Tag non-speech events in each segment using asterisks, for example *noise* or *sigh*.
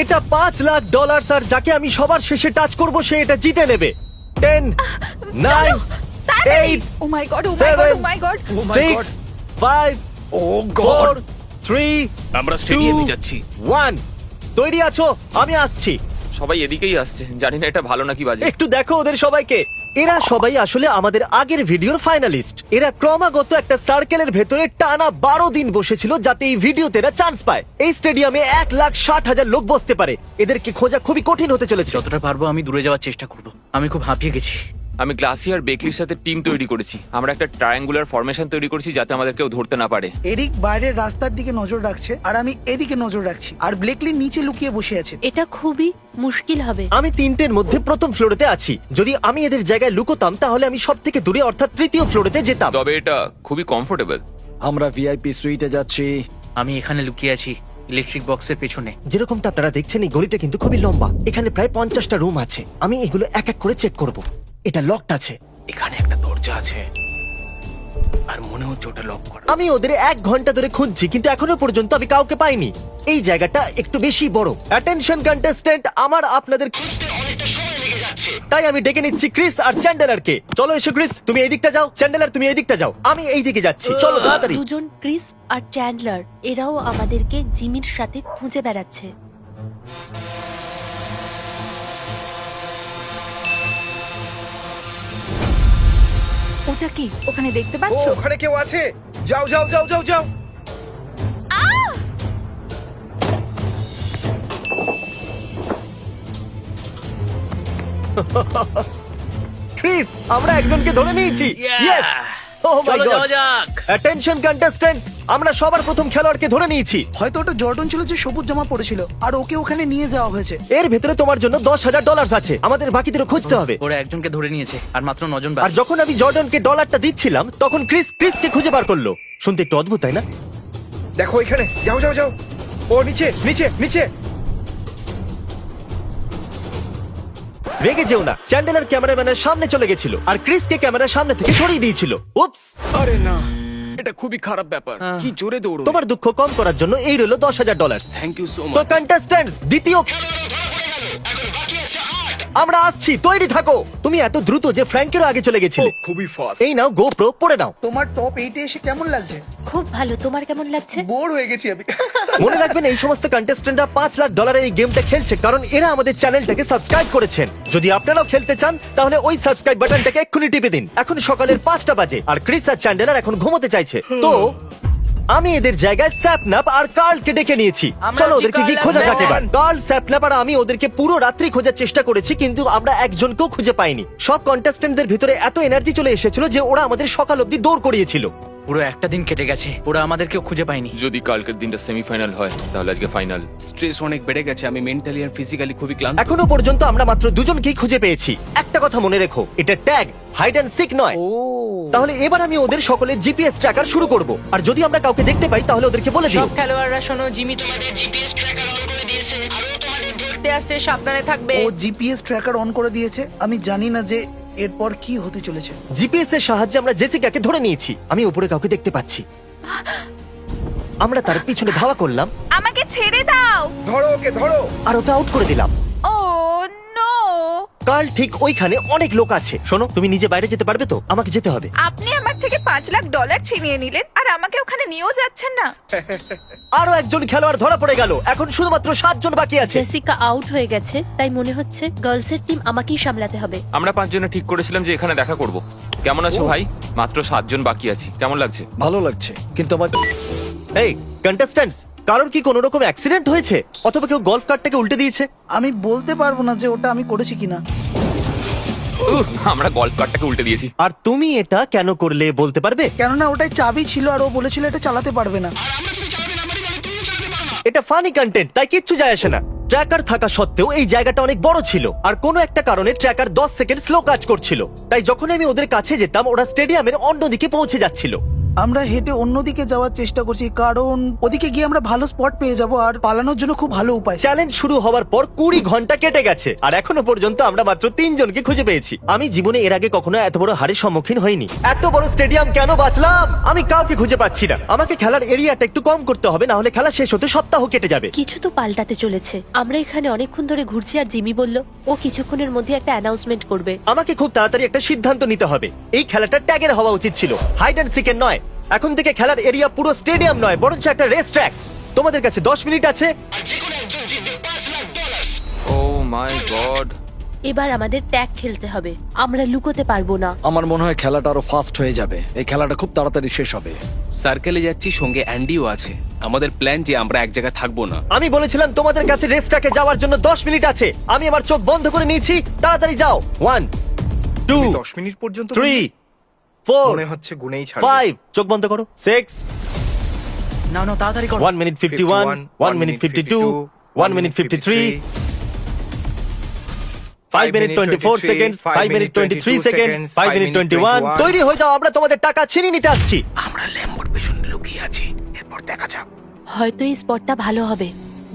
এটা পাঁচ লাখ ডলার আর যাকে আমি সবার শেষে টাচ করব সে এটা জিতে নেবে। Ten nine eight oh my God oh my God oh my God six five oh God three আমরা স্টেডিয়ামে যাচ্ছি। ওয়ান তৈরি আছো? আমি আসছি। সবাই এদিকেই আসছে। জানি না এটা ভালো নাকি বাজে। একটু দেখো ওদের সবাইকে। এরা সবাই আসলে আমাদের আগের ভিডিওর ফাইনালিস্ট। এরা ক্রমাগত একটা সার্কেলের ভেতরে টানা বারো দিন বসেছিল যাতে এই ভিডিওতে এরা চান্স পায়। এই স্টেডিয়ামে এক লাখ ষাট হাজার লোক বসতে পারে। এদেরকে খোঁজা খুবই কঠিন হতে চলেছে যতটা পারব আমি দূরে যাওয়ার চেষ্টা করব। আমি খুব হাঁপিয়ে গেছি। আমি গ্লাসি আর বেকলির সাথে টিম তৈরি করেছি। আমরা একটা ট্রায়াঙ্গুলার ফরমেশন তৈরি করেছি যাতে আমাদের কেউ ধরতে না পারে। এরিক বাইরের রাস্তার দিকে নজর রাখছে আর আমি এদিকে নজর রাখছি। আর ব্লেকলি নিচে লুকিয়ে বসে আছে। এটা খুবই মুশকিল হবে। আমি তিনটের মধ্যে প্রথম ফ্লোরেতে আছি। যদি আমি এদের জায়গায় লুকোতাম তাহলে আমি সব থেকে দূরে অর্থাৎ তৃতীয় ফ্লোরেতে যেতাম। তবে এটা খুবই কমফোর্টেবল আমরা ভিআইপি সুইটে যাচ্ছি। আমি এখানে লুকিয়ে আছি ইলেকট্রিক বক্সের পেছনে। যেরকমটা আপনারা দেখছেন এই গলিটা কিন্তু খুবই লম্বা। এখানে প্রায় পঞ্চাশটা রুম আছে। আমি এগুলো এক এক করে চেক করব। এটা লকড আছে। এখানে একটা দরজা আছে। আর মনে হচ্ছে ওটা লক করা। আমি ওদের এক ঘণ্টা ধরে খুঁজছি কিন্তু এখনও পর্যন্ত আমি কাউকে পাইনি। এই জায়গাটা একটু বেশি বড়। অ্যাটেনশন কন্টেস্ট্যান্ট আমার আপনাদের খুঁজতে অনেকটা সময় লেগে যাচ্ছে। তাই আমি ডেকে নিচ্ছি ক্রিস আর চ্যান্ডেলারকে। চলো এসো ক্রিস তুমি এই দিকটা যাও। চ্যান্ডেলার তুমি এই দিকটা যাও। আমি এই দিকে যাচ্ছি চলো তাড়াতাড়ি। দুজন ক্রিস আর চ্যান্ডলার এরাও আমাদেরকে জিমির সাথে খুঁজে বেড়াচ্ছে। ওটা কি? ওখানে দেখতে ও পাচ্ছো ওখানে কেউ আছে। যাও যাও যাও যাও যাও। ক্রিস আমরা একজনকে ধরে নিয়েছি। Yeah! ইয়েস ও মাই চলো গড যাক। অ্যাটেনশন কন্টেস্ট্যান্টস আমরা সবার প্রথম খেলোয়াড়কে ধরে নিয়েছি। হয়তো ওটা জর্ডন ছিল যে সবুজ জামা পড়েছিল আর ওকে ওখানে নিয়ে যাওয়া হয়েছে। এর ভেতরে তোমার জন্য দশ হাজার ডলার আছে। আমাদের বাকিদেরও খুঁজতে হবে। ওরা একজনকে ধরে নিয়েছে আর মাত্র নজন আর বাকি যখন আমি জর্ডনকে ডলারটা দিচ্ছিলাম তখন ক্রিস ক্রিসকে খুঁজে বার করল। শুনতে একটু অদ্ভুত তাই না? দেখো এখানে যাও যাও যাও। ও নিচে নিচে নিচে। রেগে যেও না। চ্যান্ডেলার ক্যামেরাম্যানের সামনে চলে গেছিল আর ক্রিসকে ক্যামেরার সামনে থেকে সরিয়ে দিয়েছিল। উপস আরে না। এটা খুবই খারাপ ব্যাপার। কি জোরে দৌড়ো তোমার দুঃখ কম করার জন্য এই রইল দশ হাজার ডলার থ্যাংক ইউ সো তো মাচ কন্টেস্ট্যান্টস দ্বিতীয় আমরা আসছি তৈরি থাকো। তুমি এত দ্রুত যে ফ্র্যাঙ্কেরও আগে চলে গেছিলে। খুবই ফাস্ট এই নাও গোপ্রো পড়ে নাও। তোমার টপ এইটে এসে কেমন লাগছে? খুব ভালো। তোমার কেমন লাগছে? বোর হয়ে গেছি আমি। *laughs* মনে রাখবেন এই সমস্ত কন্টেস্টেন্টরা পাঁচ লাখ ডলারের এই গেমটা খেলছে কারণ এরা আমাদের চ্যানেলটাকে সাবস্ক্রাইব করেছেন। যদি আপনারাও খেলতে চান তাহলে ওই সাবস্ক্রাইব বাটনটাকে এক্ষুনি টিপে দিন। এখন সকালের পাঁচটা বাজে আর ক্রিস আর চ্যান্ডেলার এখন ঘুমোতে চাইছে। তো আমি এদের জায়গায় স্যাপনাপ আর কার্লকে ডেকে নিয়েছি। আমরা চলো হচ্ছি ওদেরকে কি কার্ল আর খোঁজা যাক। এবার। কার্ল স্যাপনাপ আর আমি ওদেরকে পুরো রাত্রি খোঁজার চেষ্টা করেছি কিন্তু আমরা একজনকেও খুঁজে পাইনি। সব কন্টেস্টেন্টদের ভিতরে এত এনার্জি চলে এসেছিল যে ওরা আমাদের সকাল অব্দি দৌড় করিয়েছিল। পুরো একটা দিন কেটে গেছে। ওরা আমাদেরকেও খুঁজে পায়নি। যদি কালকের দিনটা সেমিফাইনাল হয় তাহলে আজকে ফাইনাল স্ট্রেস অনেক বেড়ে গেছে আমি মেন্টালি আর ফিজিক্যালি খুবই ক্লান্ত। এখনও পর্যন্ত আমরা মাত্র দুজনকেই খুঁজে পেয়েছি। একটা কথা মনে রেখো এটা ট্যাগ হাইড অ্যান্ড সিক নয়। তাহলে এবার আমি ওদের সকলে জিপিএস ট্র্যাকার শুরু করব। আর যদি আমরা কাউকে দেখতে পাই তাহলে ওদেরকে বলে দিও সব খেলোয়াড়রা শোনো জিমি তোমাদের জিপিএস ট্র্যাকার অন করে দিয়েছে। আর ও তোমাদের ধরতে আসছে সাবধানে থাকবে। ও জিপিএস ট্র্যাকার অন করে দিয়েছে। আমি জানি না যে এরপর কি হতে চলেছে? জিপিএস এর সাহায্যে আমরা জেসিকাকে ধরে নিয়েছি। আমি উপরে কাউকে দেখতে পাচ্ছি। আমরা তার পিছনে ধাওয়া করলাম। আমাকে ছেড়ে দাও! ধরো ওকে ধরো! আর ওকে আউট করে দিলাম। কাল ঠিক ওইখানে অনেক লোক আছে। শোনো তুমি নিজে বাইরে যেতে পারবে তো? আমাকে যেতে হবে। আপনি আমার থেকে পাঁচ লাখ ডলার ছিনিয়ে নিলেন আর আমাকে ওখানে নিয়েও যাচ্ছেন না। আরও একজন খেলোয়াড় ধরা পড়ে গেল। এখন শুধুমাত্র সাতজন বাকি আছে। জেসিকা আউট হয়ে গেছে তাই মনে হচ্ছে গার্লসের টিম আমাকেই সামলাতে হবে। আমরা পাঁচজনে ঠিক করেছিলাম যে এখানে দেখা করব। কেমন আছো ভাই? মাত্র সাতজন বাকি আছি। কেমন লাগছে? ভালো লাগছে কিন্তু আমার এই কন্টেস্ট্যান্টস কারোর কি কোনো রকম অ্যাক্সিডেন্ট হয়েছে? অথবা কেউ গলফ কার্টটাকে উল্টে দিয়েছে? আমি বলতে পারব না যে ওটা আমি করেছি কিনা। উহ, আমরা গল্ফ কার্ডটাকে উল্টে দিয়েছি। আর তুমি এটা কেন করলে বলতে পারবে? কেননা ওটাই চাবি ছিল আর ও বলেছিল এটা চালাতে পারবে না। এটা ফানি কন্টেন্ট তাই কিচ্ছু যায় আসে না। ট্র্যাকার থাকা সত্ত্বেও এই জায়গাটা অনেক বড় ছিল। আর কোনো একটা কারণে ট্র্যাকার 10 সেকেন্ড স্লো কাজ করছিল। তাই যখন আমি ওদের কাছে যেতাম ওরা স্টেডিয়ামের অন্যদিকে পৌঁছে যাচ্ছিল। আমরা হেঁটে অন্যদিকে যাওয়ার চেষ্টা করছি কারণ ওদিকে গিয়ে আমরা ভালো স্পট পেয়ে যাব আর পালানোর জন্য খুব ভালো উপায়। চ্যালেঞ্জ শুরু হওয়ার পর কুড়ি ঘণ্টা কেটে গেছে আর এখনও পর্যন্ত আমরা মাত্র তিনজনকে খুঁজে পেয়েছি। আমি জীবনে এর আগে কখনো এত বড় হারের সম্মুখীন হইনি। এত বড় স্টেডিয়াম কেন বাঁচলাম? আমি কাউকে খুঁজে পাচ্ছি না। আমাকে খেলার এরিয়াটা একটু কম করতে হবে না হলে খেলা শেষ হতে সপ্তাহ কেটে যাবে। কিছু তো পাল্টাতে চলেছে। আমরা এখানে অনেকক্ষণ ধরে ঘুরছি আর জিমি বলল ও কিছুক্ষণের মধ্যে একটা অ্যানাউন্সমেন্ট করবে। আমাকে খুব তাড়াতাড়ি একটা সিদ্ধান্ত নিতে হবে। এই খেলাটা ট্যাগের হওয়া উচিত ছিল। হাইড অ্যান্ড সিকের নয় এখন থেকে খেলার এরিয়া পুরো স্টেডিয়াম নয় বরঞ্চ একটা রেস ট্র্যাক তোমাদের কাছে দশ মিনিট আছে। ও মাই গড এবার আমাদের ট্যাগ খেলতে হবে। আমরা লুকোতে পারব না। আমার মনে হয় খেলাটা আরও ফাস্ট হয়ে যাবে। এই খেলাটা খুব তাড়াতাড়ি শেষ হবে। সার্কেলে যাচ্ছি সঙ্গে অ্যান্ডিও আছে। আমাদের প্ল্যান যে আমরা এক জায়গায় থাকব না। আমি বলেছিলাম তোমাদের কাছে রেসটাকে যাওয়ার জন্য দশ মিনিট আছে। আমি আমার চোখ বন্ধ করে নিয়েছি। তাড়াতাড়ি যাও। ওয়ান টু দশ মিনিট পর্যন্ত থ্রি ফোর মনে হচ্ছে গুনেই ছাড়বে। ফাইভ চোখ বন্ধ করো। সিক্স না না তাড়াতাড়ি করো। One minute fifty one one minute fifty two one minute fifty three five minute twenty four second five minute twenty three second five minute twenty one তৈরি হয়ে যাও আমরা তোমাদের টাকা ছিনিয়ে নিতে আসছি। আমরা ল্যাম্বোর পেছনে লুকিয়ে আছি এরপর দেখা যাক। হয়তো এই স্পটটা ভালো হবে।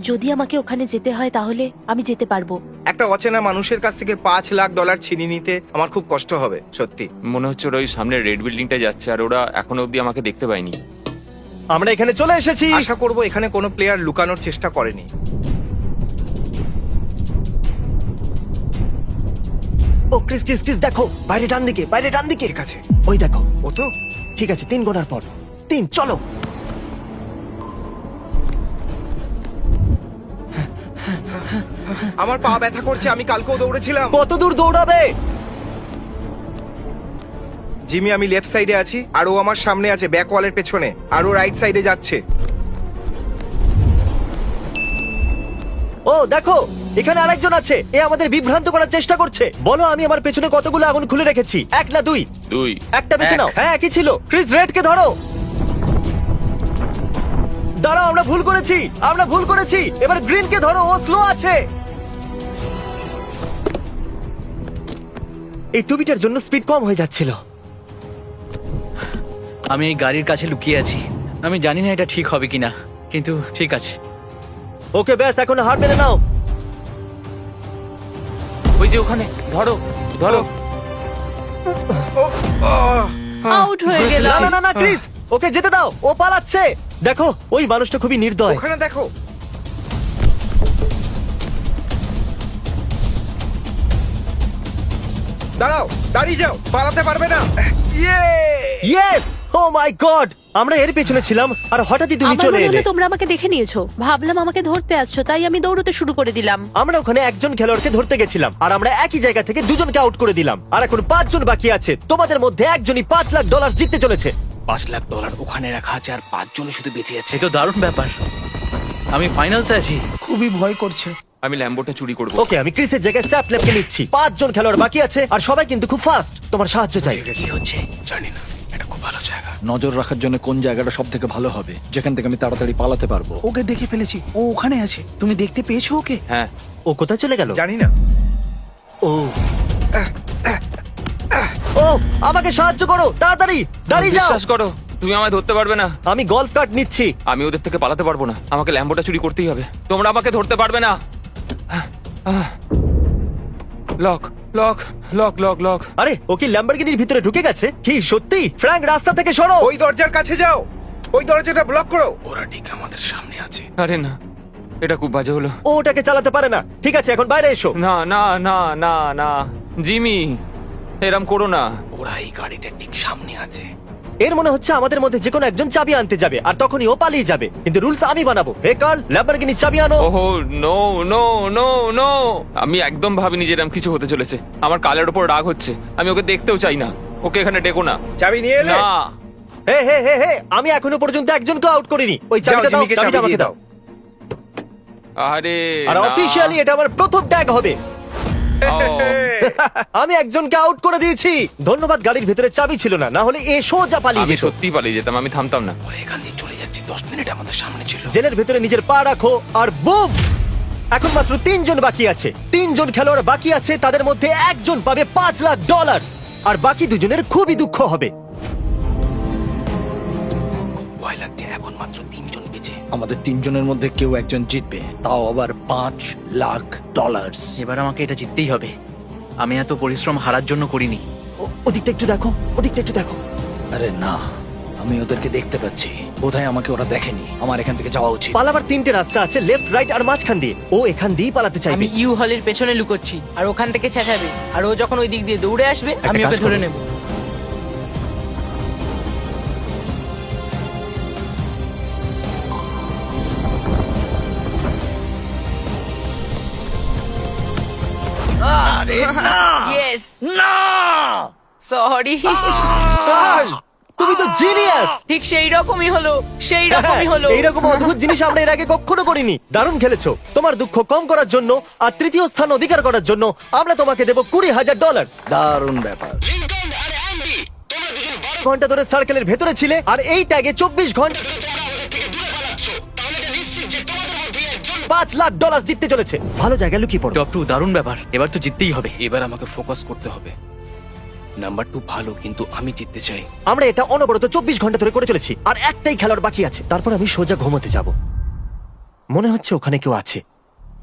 যদি আমাকে ওখানে যেতে হয় তাহলে আমি যেতে পারব। একটা অচেনা মানুষের কাছ থেকে পাঁচ লাখ ডলার ছিনিয়ে নিতে আমার খুব কষ্ট হবে সত্যি। মনে হচ্ছে ওরা ওই সামনে রেড বিল্ডিংটা যাচ্ছে আর ওরা এখনও অব্দি আমাকে দেখতে পায়নি। আমরা এখানে চলে এসেছি। আশা করব এখানে কোনো প্লেয়ার লুকানোর চেষ্টা করেনি। ও ক্রিস ক্রিস ক্রিস দেখো বাইরে ডান দিকে বাইরে ডান দিকে ঠিক আছে। ওই দেখো ও তো? ঠিক আছে তিন গোনার পর। তিন চলো। আমার পা ব্যথা করছে আমি কালকেও দৌড়েছিলাম। কত দূর দৌড়াবে? জিমি আমি লেফট সাইডে আছি আর ও আমার সামনে আছে ব্যাক ওয়ালের পেছনে আর ও রাইট সাইডে যাচ্ছে। ও দেখো এখানে আরেকজন আছে এ আমাদের বিভ্রান্ত করার চেষ্টা করছে। বলো আমি আমার পেছনে কতগুলো আগুন খুলে রেখেছি? এক না দুই? দুই। একটা বেছে নাও। হ্যাঁ একই ছিল। ক্রিস রেডকে ধরো। দাঁড়াও আমরা ভুল করেছি আমরা ভুল করেছি। এবার গ্রিনকে ধরো ও স্লো আছে। এই টুবিটার জন্য স্পিড কম হয়ে যাচ্ছিল। আমি এই গাড়ির কাছে লুকিয়ে আছি। আমি জানি না এটা ঠিক হবে কিনা কিন্তু ঠিক আছে। ওকে ব্যাস এখন হার মেনে নাও। ওই যে ওখানে ধরো ধরো। আউট হয়ে না গেলাম। না না না ক্রিস ওকে যেতে দাও ও পালাচ্ছে। দেখো ওই মানুষটা খুবই নির্দয়। ওখানে দেখো দাঁড়াও দাঁড়িয়ে যাও পালাতে পারবে না। ইয়ে ইয়েস ও মাই গড আমরা এর পেছনে ছিলাম আর হঠাৎই তুমি আমার চলে মনে এলে। হলো তোমরা আমাকে দেখে নিয়েছো। ভাবলাম আমাকে ধরতে আসছো তাই আমি দৌড়তে শুরু করে দিলাম। আমরা ওখানে একজন খেলোয়াড়কে ধরতে গেছিলাম আর আমরা একই জায়গা থেকে দুজনকে আউট করে দিলাম। আর এখন পাঁচজন বাকি আছে তোমাদের মধ্যে একজনই পাঁচ লাখ ডলার জিততে চলেছে। পাঁচ লাখ ডলার ওখানে রাখা আছে আর পাঁচজনই শুধু বেঁচে আছে। সে তো দারুণ ব্যাপার। আমি ফাইনালসে আছি। খুবই ভয় করছে। আমি ল্যাম্বোটা চুরি করব। ওকে আমি ক্রিসের জায়গায় স্যাপ ল্যাপকে নিচ্ছি। পাঁচজন খেলোয়াড় বাকি আছে আর সবাই কিন্তু খুব ফাস্ট তোমার সাহায্য চাই। কি হচ্ছে জানি না এটা খুব ভালো জায়গা। নজর রাখার জন্য কোন জায়গাটা সব থেকে ভালো হবে? যেখান থেকে আমি তাড়াতাড়ি পালাতে পারব। ওকে দেখে ফেলেছি। ও ওখানে আছে। তুমি দেখতে পেয়েছ ওকে? হ্যাঁ। ও কোথায় চলে গেল? জানি না। ও। ও আমাকে সাহায্য করো তাড়াতাড়ি দাঁড়িয়ে যাও। বিশ্বাস করো তুমি আমায় ধরতে পারবে না। আমি গলফ কার্ট নিচ্ছি। আমি ওদের থেকে পালাতে পারব না। আমাকে ল্যাম্বোটা চুরি করতেই হবে। তোমরা আমাকে ধরতে পারবে না। Lock lock lock lock lock আরে ও কি ল্যাম্বরগিনির ভিতরে ঢুকে গেছে? কি সত্যি? ফ্র্যাঙ্ক রাস্তা থেকে সরো! ওই দরজার কাছে যাও। ওই দরজাটা ব্লক করো। ওরা ঠিক আমাদের সামনে আছে। আরে না এটা খুব বাজে হলো। ও ওটাকে চালাতে পারে না। ঠিক আছে এখন বাইরে এসো। না না না না না। জিমি এরম করো না। ওরা এই গাড়িটা ঠিক সামনে আছে। এর মনে হচ্ছে আমাদের মধ্যে যে কোনো একজন চাবি আনতে যাবে আর তখনই ও পালিয়ে যাবে। কিন্তু রুলস আমি বানাবো। হে কার্ল ল্যাম্বরগিনি চাবি আনো। ওহো নো নো নো নো। আমি একদম ভাবিনি যে এরম কিছু হতে চলেছে। আমার কালের ওপর রাগ হচ্ছে। আমি ওকে দেখতেও চাই না। ওকে এখানে ডেকো না। চাবি নিয়ে এলে? না। হে হে হে হে আমি এখনও পর্যন্ত একজনকে আউট করিনি। ওই চাবিটা দাও জিমিকে চাবিটা চাবি আমাকে দিয়ে দাও। আরে আর না। অফিশিয়ালি এটা আমার প্রথম ট্যাগ হবে। *laughs* আমি একজনকে আউট করে দিয়েছি। ধন্যবাদ গাড়ির ভিতরে চাবি ছিল না না হলে এ সোজা পালিয়ে আমি যেত। সত্যি পালিয়ে যেতাম আমি থামতাম না। ওরা এখান দিয়ে চলে যাচ্ছে দশ মিনিট আমাদের সামনে ছিল। জেলের ভেতরে নিজের পা রাখো আর বুম! এখন মাত্র তিনজন বাকি আছে। তিনজন খেলোয়াড় বাকি আছে তাদের মধ্যে একজন পাবে পাঁচ লাখ ডলার আর বাকি দুজনের খুবই দুঃখ হবে। ভয় লাগছে এখন মাত্র বেঁচে আমাদের তিনজনের মধ্যে কেউ একজন জিতবে তাও আবার পাঁচ লাখ ডলার এবার আমাকে এটা জিততেই হবে। আমি এত পরিশ্রম হারার জন্য করিনি। ও- ওদিকটা একটু দেখো ওদিকটা একটু দেখো। আরে না আমি ওদেরকে দেখতে পাচ্ছি। বোধহয় আমাকে ওরা দেখেনি। আমার এখান থেকে যাওয়া উচিত। পালাবার তিনটে রাস্তা আছে লেফট রাইট আর মাঝখান দিয়ে। ও এখান দিয়েই পালাতে চাইবে। আমি ইউ হলের পেছনে লুকোচ্ছি আর ওখান থেকে চেঁচাবে আর ও যখন ওই দিক দিয়ে দৌড়ে আসবে আমি ওকে ধরে করো। নেব ইয়েস না সরি তুমি তো জিনিয়াস *laughs* ঠিক সেই রকমই হলো সেই রকমই হলো। এইরকম অদ্ভুত জিনিস আমরা এর আগে কখনো করিনি। দারুণ খেলেছো। তোমার দুঃখ কম করার জন্য আর তৃতীয় স্থান অধিকার করার জন্য আমরা তোমাকে দেবো কুড়ি হাজার ডলার দারুণ ব্যাপার। ঘণ্টা ধরে সার্কেলের ভেতরে ছিলে আর এই ট্যাগে চব্বিশ ঘণ্টা পাঁচ লাখ ডলার জিততে চলেছে। ভালো জায়গায় লুকিয়ে পড়ো। টপ টু দারুণ ব্যাপার। এবার তো জিততেই হবে। এবার আমাকে ফোকাস করতে হবে। নাম্বার টু ভালো কিন্তু আমি জিততে চাই। আমরা এটা অনবরত চব্বিশ ঘণ্টা ধরে করে চলেছি। আর একটাই খেলার বাকি আছে। তারপর আমি সোজা ঘুমোতে যাব। মনে হচ্ছে ওখানে কেউ আছে।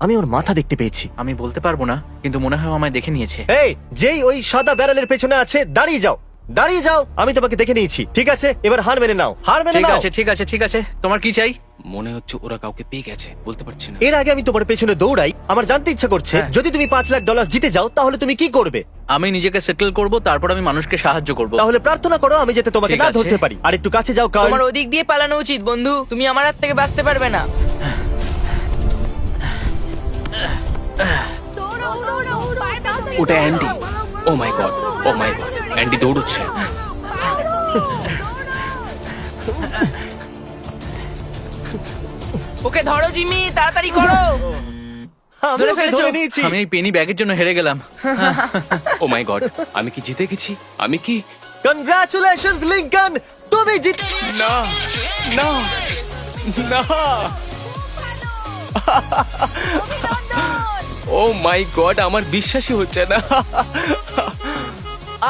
আমি ওর মাথা দেখতে পেয়েছি। আমি বলতে পারব না কিন্তু মনে হয় আমায় দেখে নিয়েছে। এই যেই ওই সাদা ব্যারেলের পেছনে আছে দাঁড়িয়ে যাও। দাঁড়িয়ে যাও আমি তোমাকে দেখে নিয়েছি ঠিক আছে? এবার হার মেনে নাও হার মেনে ঠিক নাও। আছে ঠিক আছে ঠিক আছে। তোমার কি চাই? মনে হচ্ছে ওরা কাউকে পেয়ে গেছে বলতে পারছি না। এর আগে আমি তোমার পেছনে দৌড়াই আমার জানতে ইচ্ছা করছে হ্যাঁ। যদি তুমি পাঁচ লাখ ডলার জিতে যাও তাহলে তুমি কি করবে? আমি নিজেকে সেটেল করব তারপর আমি মানুষকে সাহায্য করব। তাহলে প্রার্থনা করো আমি যাতে তোমাকে ঠিক না আছে। ধরতে পারি। আর একটু কাছে যাও কারণ তোমার ওদিক দিয়ে পালানো উচিত বন্ধু। তুমি আমার হাত থেকে বাঁচতে পারবে না। ওটা Andy. Oh my God oh my God Andy দৌড়চ্ছে। ওকে ধরো জিমি তাড়াতাড়ি করো। আমি ধরে ওকে ফেলেছো? ধরে নিয়েছি। আমি এই পেনি ব্যাগের জন্য হেরে গেলাম। ও মাই গড আমি কি জিতে গেছি? আমি কি কনগ্রাচুলেশনস লিংকন তুমি জিত না না না। *laughs* ও মাই গড আমার বিশ্বাসই হচ্ছে না।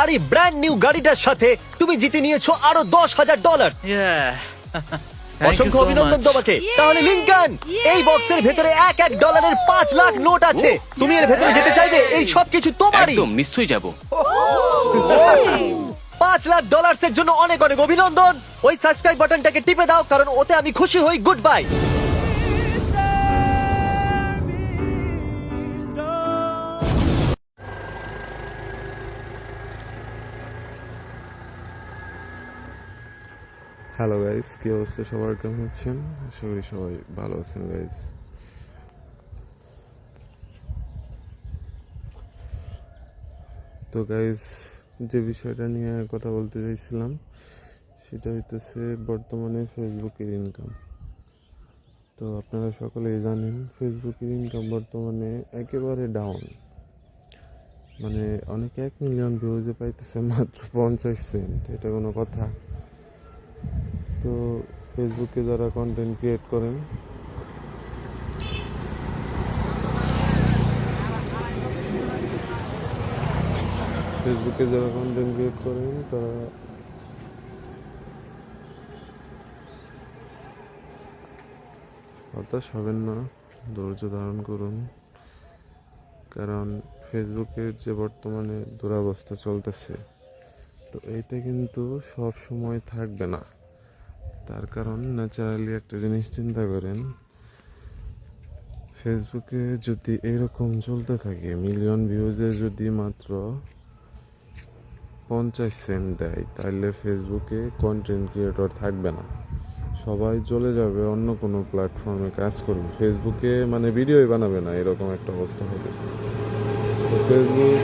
আর এই ব্র্যান্ড নিউ গাড়িটার সাথে তুমি জিতে নিয়েছো আরও দশ হাজার ডলার *laughs* অসংখ্য অভিনন্দন তোমাকে। তাহলে লিংকন এই বক্সের ভেতরে এক এক ডলারের পাঁচ লাখ নোট আছে। তুমি এর ভেতরে যেতে চাইবে এই সব কিছু তোমারই। একদম নিশ্চয়ই যাব। *laughs* পাঁচ লাখ ডলার্স এর জন্য অনেক অনেক অভিনন্দন। ওই সাবস্ক্রাইব বাটনটাকে টিপে দাও কারণ ওতে আমি খুশি হই। গুড বাই হ্যালো গাইস কী অবস্থা? সবার কেমন আছেন? আশা করি সবাই ভালো আছেন গাইস তো গাইস যে বিষয়টা নিয়ে কথা বলতে চাইছিলাম, সেটা হইতেছে বর্তমানে ফেসবুকের ইনকাম তো, আপনারা সকলেই জানেন, ফেসবুকের ইনকাম বর্তমানে একেবারে ডাউন মানে অনেকে এক মিলিয়ন ভিউজে পাইতেছে মাত্র পঞ্চাশ সেন্ট এটা কোনো কথা। তো ফেসবুকে যারা কন্টেন্ট ক্রিয়েট করেন ফেসবুকে যারা কন্টেন্ট ক্রিয়েট করেন, তারা হতাশ হবেন না, ধৈর্য ধারণ করুন। কারণ ফেসবুকের যে বর্তমানে দুরাবস্থা চলতেছে, তো এইটা কিন্তু সব সময় থাকবে না। তার কারণ ন্যাচারালি একটা জিনিস চিন্তা করেন ফেসবুকে যদি এরকম চলতে থাকে মিলিয়ন ভিউজে যদি মাত্র পঞ্চাশ সেন্ট দেয় তাহলে ফেসবুকে কন্টেন্ট ক্রিয়েটর থাকবে না। সবাই চলে যাবে অন্য কোনো প্ল্যাটফর্মে কাজ করবে। ফেসবুকে মানে ভিডিওই বানাবে না, এরকম একটা অবস্থা হবে। তো ফেসবুক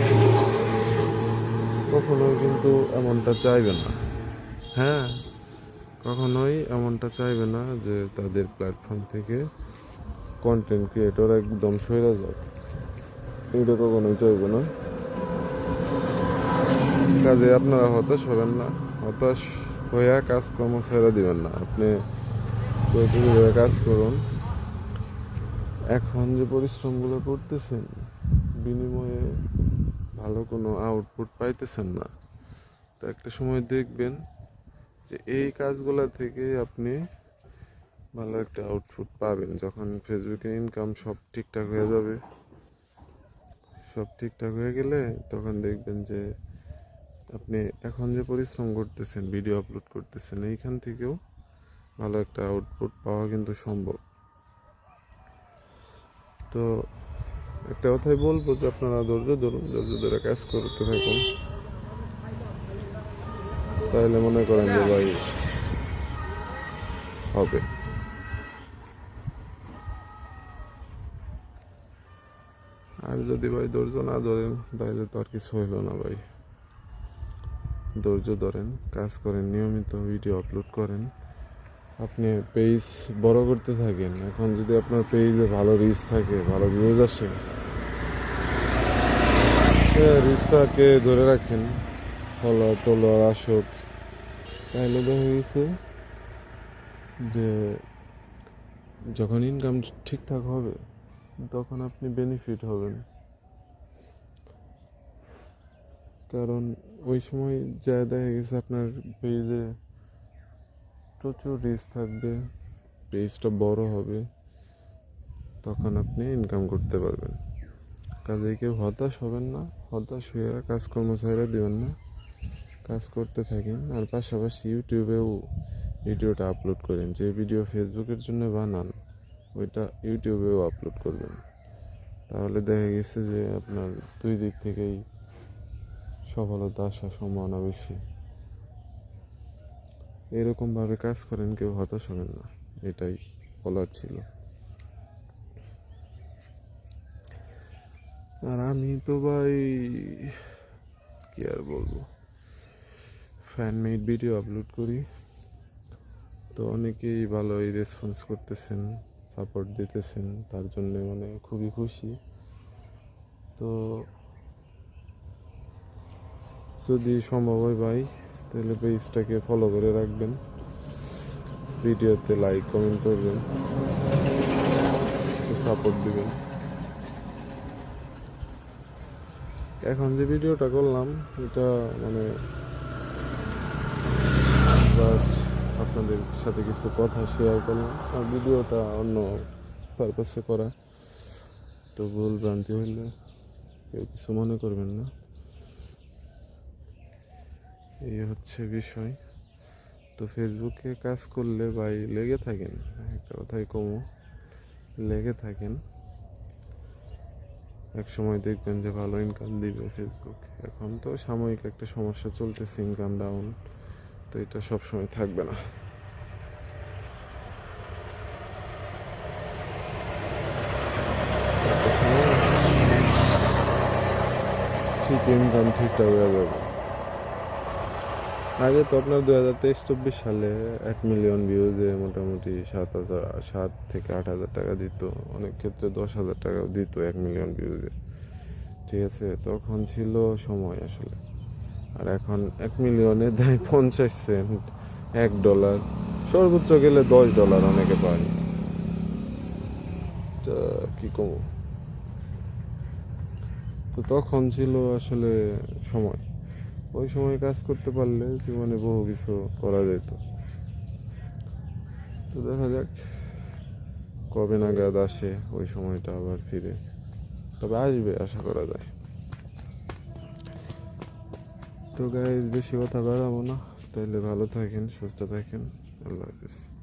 কখনোই কিন্তু এমনটা চাইবে না। হ্যাঁ কখনোই এমনটা চাইবে না যে তাদের প্ল্যাটফর্ম থেকে কন্টেন্ট ক্রিয়েটর একদম সরে যাক। এটা কখনোই চাইবে না। কাজে আপনারা হতাশ হবেন না। হতাশ হইয়া কাজকর্ম ছেড়ে দিবেন না। আপনি কাজ করুন। এখন যে পরিশ্রমগুলো করতেছেন, বিনিময়ে ভালো কোনো আউটপুট পাইতেছেন না। তো একটা সময় দেখবেন যে এই কাজগুলো থেকে আপনি ভালো একটা আউটপুট পাবেন। যখন ফেসবুকে ইনকাম সব ঠিকঠাক হয়ে যাবে, সব ঠিকঠাক হয়ে গেলে তখন দেখবেন যে আপনি এখন যে পরিশ্রম করতেছেন ভিডিও আপলোড করতেছেন, এইখান থেকেও ভালো একটা আউটপুট পাওয়া কিন্তু সম্ভব। তো একটা কথাই বলব যে আপনারা ধৈর্য ধরুন, ধৈর্য ধরে কাজ করতে থাকুন। তাহলে মনে করেন যে ভাই হবে। আর যদি ভাই ধৈর্য না ধরেন, তাহলে তো আর কিছু হইল না ভাই। ধৈর্য ধরেন, কাজ করেন, নিয়মিত ভিডিও আপলোড করেন। আপনি পেজ বড় করতে থাকেন। এখন যদি আপনার পেজে ভালো রিচ থাকে, ভালো ভিউজ আসে রিচটাকে ধরে রাখেন। ফলোয়ার টলোয়ার আসুক তাহলে দেখা গেছে যে যখন ইনকাম ঠিকঠাক হবে, তখন আপনি বেনিফিট হবেন। কারণ ওই সময় যা দেখা গেছে আপনার পেজে প্রচুর রিস্ক থাকবে পেজটা বড় হবে, তখন আপনি ইনকাম করতে পারবেন। কাজে কেউ হতাশ হবেন না, হতাশ হয়ে কাজকর্ম ছেড়ে দেবেন না। কাজ করতে থাকেন। আর পাশাপাশি ইউটিউবেও ভিডিওটা আপলোড করেন। যে ভিডিও ফেসবুকের জন্য বানান, ওইটা ইউটিউবেও আপলোড করবেন। তাহলে দেখা গেছে যে আপনার দুই দিক থেকেই সফলতা আসার সম্ভাবনা বেশি। এরকমভাবে কাজ করেন, কেউ হতাশ হবেন না। এটাই বলার ছিল। আর আমি তো ভাই, কি আর বলব? ফ্যান মেড ভিডিও আপলোড করি। তো অনেকেই ভালোই রেসপন্স করতেছেন সাপোর্ট দিতেছেন, তার জন্য মানে খুবই খুশি। তো যদি সম্ভব হয় ভাই, তাহলে পেজটাকে ফলো করে রাখবেন। ভিডিওতে লাইক কমেন্ট করবেন। সাপোর্ট দিবেন। এখন যে ভিডিওটা করলাম, এটা মানে জাস্ট আপনাদের সাথে কিছু কথা শেয়ার করলাম আর ভিডিওটা অন্য পারপাসে করা। তো ভুল ভ্রান্তি হইলে কেউ কিছু মনে করবেন না। এই হচ্ছে বিষয়। তো ফেসবুকে কাজ করলে ভাই লেগে থাকেন, একটা কথাই কমো, লেগে থাকেন। এক সময় দেখবেন যে ভালো ইনকাম দিবে ফেসবুক এখন তো সাময়িক একটা সমস্যা চলতেছে ইনকাম ডাউন এটা সব সময় থাকবে না। ঠিক ইনকাম ঠিকঠাক হয়ে যাবে। আগে তো আপনার দু হাজার তেইশ, চব্বিশ সালে এক মিলিয়ন ভিউজে মোটামুটি সাত হাজার, সাত থেকে আট হাজার টাকা দিত। অনেক ক্ষেত্রে দশ হাজার টাকাও দিত এক মিলিয়ন ভিউজে ঠিক আছে? তখন ছিল সময় আসলে। আর এখন এক মিলিয়নে দেয় পঞ্চাশ সেন্ট, এক ডলার। সর্বোচ্চ গেলে দশ ডলার অনেকে পায়। কি কমো তো তখন ছিল আসলে সময়। ওই সময় কাজ করতে পারলে জীবনে বহু কিছু করা যেত। তো দেখা যাক কবে নাগাদ আসে ওই সময়টা আবার ফিরে। তবে আসবে, আশা করা যায়। তো গাইজ বেশি কথা বাড়াবো না। তাইলে ভালো থাকেন সুস্থ থাকেন। আল্লাহ হাফিজ।